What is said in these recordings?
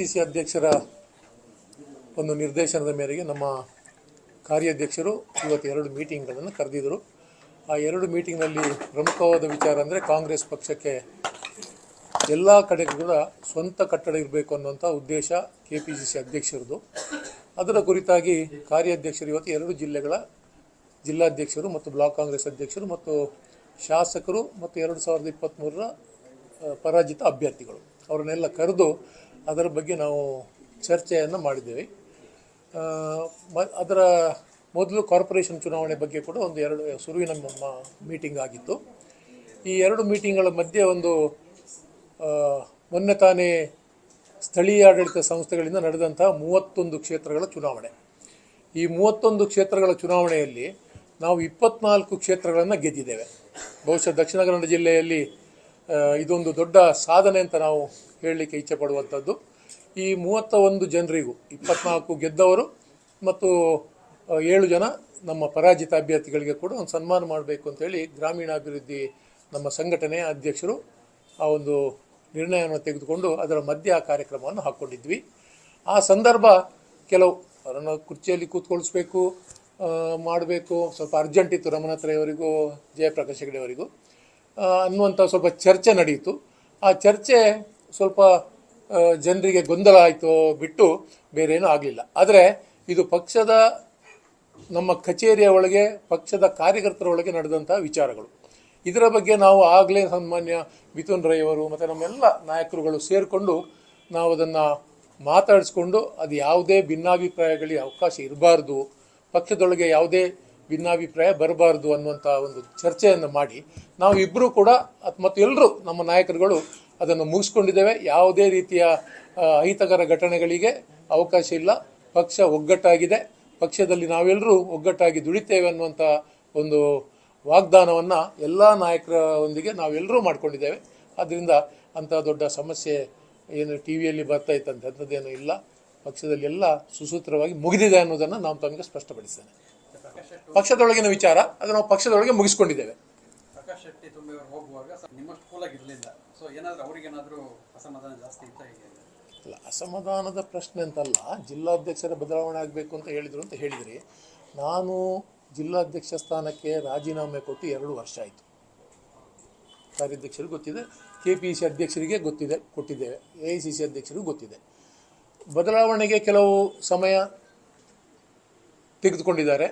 C ಅಧ್ಯಕ್ಷರ ಒಂದು ನಿರ್ದೇಶನದ ಮೇರೆಗೆ ನಮ್ಮ ಕಾರ್ಯಾಧ್ಯಕ್ಷರು ಇವತ್ತು ಎರಡು ಮೀಟಿಂಗ್ಗಳನ್ನು ಕರೆದಿದ್ದರು. ಆ ಎರಡು ಮೀಟಿಂಗ್ನಲ್ಲಿ ಪ್ರಮುಖವಾದ ವಿಚಾರ ಅಂದರೆ ಕಾಂಗ್ರೆಸ್ ಪಕ್ಷಕ್ಕೆ ಎಲ್ಲ ಕಡೆ ಕೂಡ ಸ್ವಂತ ಕಟ್ಟಡ ಇರಬೇಕು ಅನ್ನುವಂಥ ಉದ್ದೇಶ ಕೆ ಪಿ ಸಿ ಸಿ ಅಧ್ಯಕ್ಷರದು ಅದರ ಕುರಿತಾಗಿ ಕಾರ್ಯಾಧ್ಯಕ್ಷರು ಇವತ್ತು ಎರಡು ಜಿಲ್ಲೆಗಳ ಜಿಲ್ಲಾಧ್ಯಕ್ಷರು ಮತ್ತು ಬ್ಲಾಕ್ ಕಾಂಗ್ರೆಸ್ ಅಧ್ಯಕ್ಷರು ಮತ್ತು ಶಾಸಕರು ಮತ್ತು ಎರಡು ಸಾವಿರದ ಇಪ್ಪತ್ತ್ಮೂರರ ಪರಾಜಿತ ಅಭ್ಯರ್ಥಿಗಳು. ಅವರನ್ನೆಲ್ಲ ಕರೆದು ಅದರ ಬಗ್ಗೆ ನಾವು ಚರ್ಚೆಯನ್ನು ಮಾಡಿದ್ದೇವೆ. ಮ- ಅದರ ಮೊದಲು ಕಾರ್ಪೊರೇಷನ್ ಚುನಾವಣೆ ಬಗ್ಗೆ ಕೂಡ ಒಂದು ಎರಡು ಸುರುವಿನ ಮೀಟಿಂಗ್ ಆಗಿತ್ತು. ಈ ಎರಡು ಮೀಟಿಂಗ್ಗಳ ಮಧ್ಯೆ ಒಂದು ಮೊನ್ನೆ ತಾನೇ ಸ್ಥಳೀಯ ಆಡಳಿತ ಸಂಸ್ಥೆಗಳಿಂದ ನಡೆದಂತಹ ಮೂವತ್ತೊಂದು ಕ್ಷೇತ್ರಗಳ ಚುನಾವಣೆ. ಈ ಮೂವತ್ತೊಂದು ಕ್ಷೇತ್ರಗಳ ಚುನಾವಣೆಯಲ್ಲಿ ನಾವು ಇಪ್ಪತ್ನಾಲ್ಕು ಕ್ಷೇತ್ರಗಳನ್ನು ಗೆದ್ದಿದ್ದೇವೆ. ಬಹುಶಃ ದಕ್ಷಿಣ ಕನ್ನಡ ಜಿಲ್ಲೆಯಲ್ಲಿ ಇದೊಂದು ದೊಡ್ಡ ಸಾಧನೆ ಅಂತ ನಾವು ಹೇಳಲಿಕ್ಕೆ ಇಚ್ಛೆ ಪಡುವಂಥದ್ದು. ಈ ಮೂವತ್ತ ಒಂದು ಜನರಿಗೂ ಇಪ್ಪತ್ನಾಲ್ಕು ಗೆದ್ದವರು ಮತ್ತು ಏಳು ಜನ ನಮ್ಮ ಪರಾಜಿತ ಅಭ್ಯರ್ಥಿಗಳಿಗೆ ಕೂಡ ಒಂದು ಸನ್ಮಾನ ಮಾಡಬೇಕು ಅಂತೇಳಿ ಗ್ರಾಮೀಣಾಭಿವೃದ್ಧಿ ನಮ್ಮ ಸಂಘಟನೆಯ ಅಧ್ಯಕ್ಷರು ಆ ಒಂದು ನಿರ್ಣಯವನ್ನು ತೆಗೆದುಕೊಂಡು ಅದರ ಮಧ್ಯೆ ಆ ಕಾರ್ಯಕ್ರಮವನ್ನು ಹಾಕ್ಕೊಂಡಿದ್ವಿ. ಆ ಸಂದರ್ಭ ಕೆಲವು ಅವರನ್ನು ಕುರ್ಚಿಯಲ್ಲಿ ಕೂತ್ಕೊಳಿಸ್ಬೇಕು ಮಾಡಬೇಕು. ಸ್ವಲ್ಪ ಅರ್ಜೆಂಟ್ ಇತ್ತು ರಮಣತ್ರಯವರಿಗೂ ಜಯಪ್ರಕಾಶ್ ಹೆಗಡೆ ಅವರಿಗೂ ಆ, ಅನ್ನುವಂಥ ಸ್ವಲ್ಪ ಚರ್ಚೆ ನಡೆಯಿತು ಆ ಚರ್ಚೆ ಸ್ವಲ್ಪ ಜನರಿಗೆ ಗೊಂದಲ ಆಯಿತು ಬಿಟ್ಟು ಬೇರೇನೂ ಆಗಲಿಲ್ಲ. ಆದರೆ ಇದು ಪಕ್ಷದ, ನಮ್ಮ ಕಚೇರಿಯ ಒಳಗೆ, ಪಕ್ಷದ ಕಾರ್ಯಕರ್ತರ ಒಳಗೆ ನಡೆದಂಥ ವಿಚಾರಗಳು. ಇದರ ಬಗ್ಗೆ ನಾವು ಆಗಲೇ ಸನ್ಮಾನ್ಯ ಮಿಥುನ್ ರೈ ಅವರು ಮತ್ತು ನಮ್ಮೆಲ್ಲ ನಾಯಕರುಗಳು ಸೇರಿಕೊಂಡು ನಾವು ಅದನ್ನು ಮಾತಾಡಿಸ್ಕೊಂಡು ಅದು ಯಾವುದೇ ಭಿನ್ನಾಭಿಪ್ರಾಯಗಳಿಗೆ ಅವಕಾಶ ಇರಬಾರ್ದು. ಪಕ್ಷದೊಳಗೆ ಯಾವುದೇ ಭಿನ್ನಾಭಿಪ್ರಾಯ ಬರಬಾರ್ದು ಅನ್ನುವಂಥ ಒಂದು ಚರ್ಚೆಯನ್ನು ಮಾಡಿ, ನಾವು ಇಬ್ಬರೂ ಕೂಡ ಮತ್ತು ಎಲ್ಲರೂ ನಮ್ಮ ನಾಯಕರುಗಳು ಅದನ್ನು ಮುಗಿಸ್ಕೊಂಡಿದ್ದೇವೆ. ಯಾವುದೇ ರೀತಿಯ ಅಹಿತಕರ ಘಟನೆಗಳಿಗೆ ಅವಕಾಶ ಇಲ್ಲ. ಪಕ್ಷ ಒಗ್ಗಟ್ಟಾಗಿದೆ. ಪಕ್ಷದಲ್ಲಿ ನಾವೆಲ್ಲರೂ ಒಗ್ಗಟ್ಟಾಗಿ ದುಡಿತೇವೆ ಅನ್ನುವಂಥ ಒಂದು ವಾಗ್ದಾನವನ್ನು ಎಲ್ಲ ನಾಯಕರೊಂದಿಗೆ ನಾವೆಲ್ಲರೂ ಮಾಡಿಕೊಂಡಿದ್ದೇವೆ. ಆದ್ದರಿಂದ ಅಂಥ ದೊಡ್ಡ ಸಮಸ್ಯೆ ಏನು ಟಿ ವಿಯಲ್ಲಿ ಬರ್ತಾ ಇತ್ತಂತೆ ಅಂಥದ್ದೇನೂ ಇಲ್ಲ. ಪಕ್ಷದಲ್ಲಿ ಎಲ್ಲ ಸುಸೂತ್ರವಾಗಿ ಮುಗಿದಿದೆ ಅನ್ನೋದನ್ನು ನಾವು ತಮಗೆ ಸ್ಪಷ್ಟಪಡಿಸ್ತೇನೆ. ಪಕ್ಷದೊಳಗಿನ ವಿಚಾರ ಅದು ನಾವು ಪಕ್ಷದೊಳಗೆ ಮುಗಿಸ್ಕೊಂಡಿದ್ದೇವೆ. ಪ್ರಕಾಶ್ ಶೆಟ್ಟಿ ತುಂಬಿಯವರು ಹೋಗುವಾಗ ಸ- ನಿಮ್ಮಷ್ಟು ಕೂಲಾಗಿ ಇರಲಿಲ್ಲ ಸೊ ಏನಾದರೂ ಅವರಿಗೇನಾದರೂ ಅಸಮಾಧಾನ ಜಾಸ್ತಿ ಇತ್ತ ಹೇಗೆ? ಅಲ್ಲ ಅಸಮಾಧಾನದ ಪ್ರಶ್ನೆ ಅಂತಲ್ಲ ಜಿಲ್ಲಾಧ್ಯಕ್ಷರ ಬದಲಾವಣೆ ಆಗಬೇಕು ಅಂತ ಹೇಳಿದರು ಅಂತ ಹೇಳಿದ್ರಿ ನಾನು ಜಿಲ್ಲಾಧ್ಯಕ್ಷ ಸ್ಥಾನಕ್ಕೆ ರಾಜೀನಾಮೆ ಕೊಟ್ಟು ಎರಡು ವರ್ಷ ಆಯಿತು. ಕಾರ್ಯಾಧ್ಯಕ್ಷರಿಗೆ ಗೊತ್ತಿದೆ ಕೆ ಪಿ ಸಿ ಅಧ್ಯಕ್ಷರಿಗೆ ಗೊತ್ತಿದೆ ಕೊಟ್ಟಿದ್ದೇವೆ ಎ ಐ ಸಿ ಸಿ ಅಧ್ಯಕ್ಷರಿಗೂ ಗೊತ್ತಿದೆ. ಬದಲಾವಣೆಗೆ ಕೆಲವು ಸಮಯ ತೆಗೆದುಕೊಂಡಿದ್ದಾರೆ.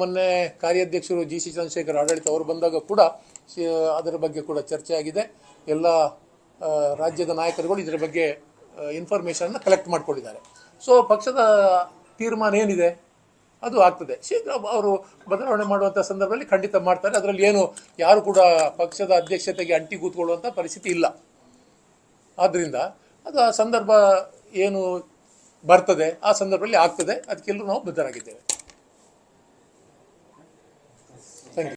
ಮೊನ್ನೆ ಕಾರ್ಯಾಧ್ಯಕ್ಷರು ಜಿ ಸಿ ಚಂದ್ರಶೇಖರ್ ಆಡಳಿತ ಅವರು ಬಂದಾಗ ಕೂಡ ಅದರ ಬಗ್ಗೆ ಕೂಡ ಚರ್ಚೆ ಆಗಿದೆ. ಎಲ್ಲ ರಾಜ್ಯದ ನಾಯಕರುಗಳು ಇದರ ಬಗ್ಗೆ ಇನ್ಫಾರ್ಮೇಷನ್ನ ಕಲೆಕ್ಟ್ ಮಾಡಿಕೊಂಡಿದ್ದಾರೆ. ಸೊ ಪಕ್ಷದ ತೀರ್ಮಾನ ಏನಿದೆ? ಅದು ಆಗ್ತದೆ. ಶೀಘ್ರ ಅವರು ಬದಲಾವಣೆ ಮಾಡುವಂಥ ಸಂದರ್ಭದಲ್ಲಿ ಖಂಡಿತ ಮಾಡ್ತಾರೆ. ಅದರಲ್ಲಿ ಏನು, ಯಾರು ಕೂಡ ಪಕ್ಷದ ಅಧ್ಯಕ್ಷತೆಗೆ ಅಂಟಿ ಕೂತ್ಕೊಳ್ಳುವಂಥ ಪರಿಸ್ಥಿತಿ ಇಲ್ಲ. ಆದ್ದರಿಂದ ಅದು ಆ ಸಂದರ್ಭ ಏನು ಬರ್ತದೆ, ಆ ಸಂದರ್ಭದಲ್ಲಿ ಆಗ್ತದೆ. ಅದಕ್ಕೆಲ್ಲರೂ ನಾವು ಬದ್ಧರಾಗಿದ್ದೇವೆ.